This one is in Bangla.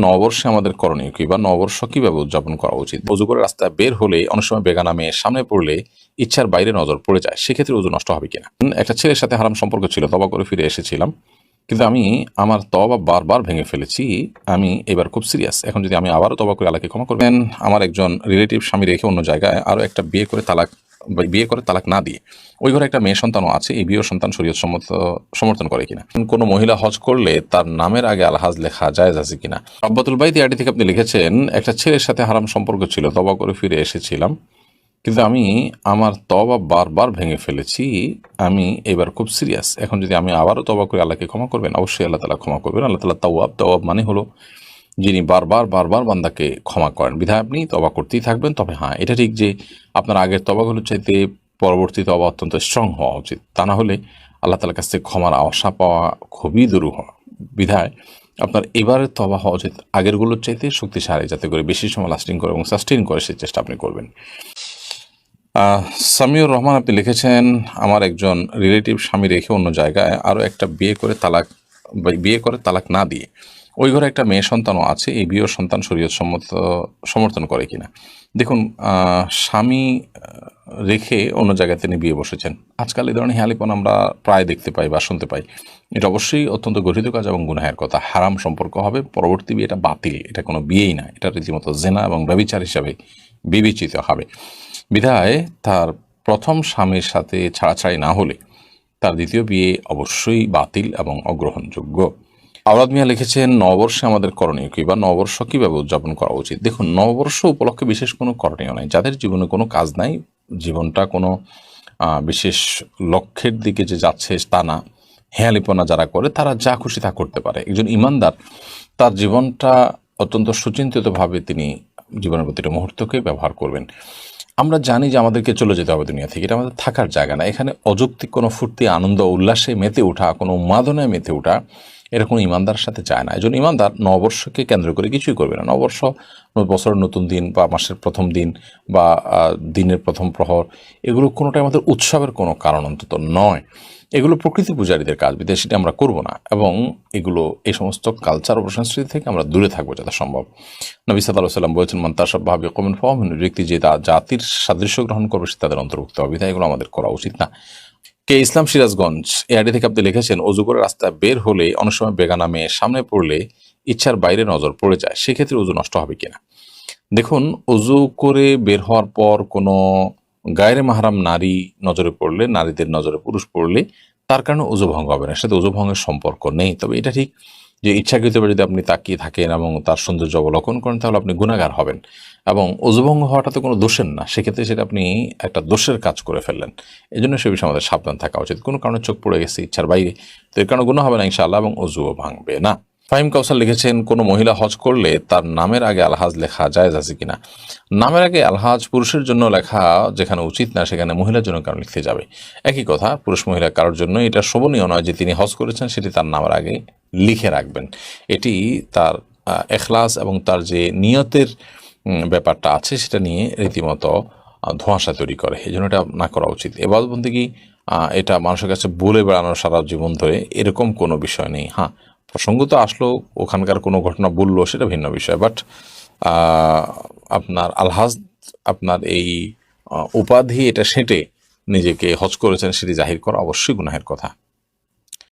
নববর্ষে আমাদের করণীয় কি বা নববর্ষ কীভাবে উদযাপন করা উচিত? অজু করে রাস্তায় বের হলে অনেক সময় বেগা নামে সামনে পড়লে ইচ্ছার বাইরে নজর পড়ে যায়। সেক্ষেত্রে উজু নষ্ট হবে কিনা? একটা ছেলের সাথে হারাম সম্পর্ক ছিল, তবা করে ফিরে এসেছিলাম। কিন্তু আমি আমার তবা বারবার ভেঙে ফেলেছি। আমি এবার খুব সিরিয়াস এখন যদি আমি আবারও তবা করে আলাকে ক্ষমা করবেন। আমার একজন রিলেটিভ স্বামী রেখে অন্য জায়গায় আরও একটা বিয়ে করে তালাক বিয়ে করে তালাক না দিয়ে ওই ঘরে একটা মেয়ে সন্তানও আছে, এই বিয়ে সন্তান শরীয়ত সম্মত, সমর্থন করে কিনা। কোনো মহিলা হজ করলে তার নামের আগে আলহাজ লেখা যায় আছে কিনা? আব্বাতুল বাইদ আইডি থেকে আপনি লিখেছেন, একটা ছেলের সাথে হারাম সম্পর্ক ছিল তবা করে ফিরে এসেছিলাম। কিন্তু আমি আমার তবা বারবার ভেঙে ফেলেছি, আমি এবার খুব সিরিয়াস। এখন যদি আমি আবারও তবা করে, আল্লাহকে ক্ষমা করবেন, অবশ্যই আল্লাহ তালা ক্ষমা করবেন। আল্লাহ তালা তাওয়াব তাওয়াব মানে হলো যিনি বারবার বারবার বান্দাকে ক্ষমা করেন। বিধায় আপনি তবা করতেই থাকবেন। তবে হ্যাঁ এটা ঠিক যে আপনার আগের তবাগুলোর চাইতে পরবর্তী তবা অত্যন্ত স্ট্রং হওয়া উচিত। তা না হলে আল্লাহ তালার কাছ থেকে ক্ষমার আশা পাওয়া খুবই দুরূহ। বিধায় আপনার এবারের তবা হওয়া উচিত। আগেরগুলোর চাইতে শক্তিশালী, যাতে করে বেশি সময় লাস্টিং করে এবং সাস্টেন করে সেই চেষ্টা আপনি করবেন। সামিউর রহমান আপনি লিখেছেন, আমার একজন রিলেটিভ স্বামী রেখে অন্য জায়গায় আরও একটা বিয়ে করে তালাক বিয়ে করে তালাক না দিয়ে ওই ঘরে একটা মেয়ে সন্তানও আছে, এই বিয়ে সন্তান শরীয়ত সম্মত, সমর্থন করে কিনা। দেখুন স্বামী রেখে অন্য জায়গায় তিনি বিয়ে বসেছেন। আজকাল এই ধরনের হেয়ালিপন আমরা প্রায় দেখতে পাই বা শুনতে পাই। এটা অবশ্যই অত্যন্ত গঠিত কাজ এবং গুনাহের কথা। হারাম সম্পর্ক হবে, পরবর্তী বিয়েটা বাতিল। এটা কোনো বিয়েই না, এটা রীতিমতো জেনা এবং ব্যবিচার হিসাবে বিবেচিত হবে। বিধায় তার প্রথম স্বামীর সাথে ছাড়াছাড়ি না হলে তার দ্বিতীয় বিয়ে অবশ্যই বাতিল এবং অগ্রহণযোগ্য। আওলাদ মিয়া লিখেছেন, নববর্ষে আমাদের করণীয় কী বা নববর্ষ কীভাবে উদযাপন করা উচিত? দেখুন, নববর্ষ উপলক্ষে বিশেষ কোনো করণীয় নাই। যাদের জীবনে কোনো কাজ নাই, জীবনটা কোনো বিশেষ লক্ষ্যের দিকে যে যাচ্ছে তা না। হেয়ালিপনা যারা করে, তারা যা খুশি তা করতে পারে। একজন ইমানদার, তার জীবনটা অত্যন্ত সুচিন্তিতভাবে তিনি জীবনের প্রতিটা মুহূর্তকে ব্যবহার করবেন। আমরা জানি যে আমাদেরকে চলে যেতে হবে দুনিয়া থেকে, এটা আমাদের থাকার জায়গা না। এখানে অযৌক্তিক কোনো ফুর্তি, আনন্দ, উল্লাসে মেতে ওঠা, কোনো উন্মাদনায় মেতে ওঠা এরকম ইমানদার সাথে যায় না। একজন ইমানদার নববর্ষকে কেন্দ্র করে কিছুই করবে না। নববর্ষ বছরের নতুন দিন বা মাসের প্রথম দিন বা দিনের প্রথম প্রহর, এগুলো কোনোটাই আমাদের উৎসবের কোনো কারণ অন্তত নয়। এগুলো প্রকৃতি পূজারীদের কাজ বিদেশে সেটা আমরা করব না এবং এগুলো এই সমস্ত কালচার ও সংস্কৃতি থেকে আমরা দূরে থাকব যত সম্ভব। নবী সাল্লাহ সাল্লাম বলেছেন মন্তাসব ভাবে কমেন ফহমিন ব্যক্তি যে জাতির সাদৃশ্য গ্রহণ করবে সে তাদের অন্তর্ভুক্ত হবে। এগুলো আমাদের করা উচিত না। কে ইসলাম সিরাজগঞ্জ এ আইডি থেকে আপনি লিখেছেন, অজু করে রাস্তায় বের হলে অনেক সময় বেগা নামে সামনে পড়লে ইচ্ছার বাইরে নজর পড়ে যায়। সেক্ষেত্রে উজু নষ্ট হবে কিনা? দেখুন, অজু করে বের হওয়ার পর কোনো গায়ের মাহারাম নারী নজরে পড়লে, নারীদের নজরে পুরুষ পড়লে তার কারণে উজু ভঙ্গ হবে না। সাথে উজু ভঙ্গের সম্পর্ক নেই। তবে এটা ঠিক যে ইচ্ছাকৃতভাবে যদি আপনি তাকিয়ে থাকেন এবং তার সৌন্দর্য অবলোকন করেন, তাহলে আপনি গুণাগার হবেন। এবং উজুভঙ্গ হওয়াটা তো কোনো দোষের না, সেক্ষেত্রে সেটা আপনি একটা দোষের কাজ করে ফেললেন। এই জন্য সে বিষয়ে আমাদের সাবধান থাকা উচিত। কোনো কারণে চোখ পড়ে গেছে, ইচ্ছার বাইরে, তো এর কারণে গুণ হবে না ইনশাআল্লাহ এবং অজুও ভাঙবে না। ফাহিম কাউসার লিখেছেন, কোনো মহিলা হজ করলে তার নামের আগে আলহাজ লেখা যায় আছে কিনা? নামের আগে আলহাজ পুরুষের জন্য লেখা যেখানে উচিত না, সেখানে মহিলার জন্য কারণ লিখতে যাবে। একই কথা, পুরুষ মহিলা কারোর জন্য এটা শোভনীয় নয় যে তিনি হজ করেছেন, সেটি তার নামের আগে লিখে রাখবেন। এটি তার এখলাস এবং তার যে নিয়তের ব্যাপারটা আছে সেটা নিয়ে রীতিমতো ধোঁয়াশা তৈরি করে। এই জন্য এটা না করা উচিত। এবার বলতে কি এটা মানুষের কাছে বলে বেড়ানোর সারা জীবন ধরে এরকম কোনো বিষয় নেই। হ্যাঁ প্রসঙ্গ তো আসলো, ওখানকার কোনো ঘটনা বলল, সেটা ভিন্ন বিষয়। বাট আপনার আলহাজ, আপনার এই উপাধি এটা সেটে নিজেকে হজ করেছেন, সেটি জাহির করা অবশ্যই গুনাহের কথা।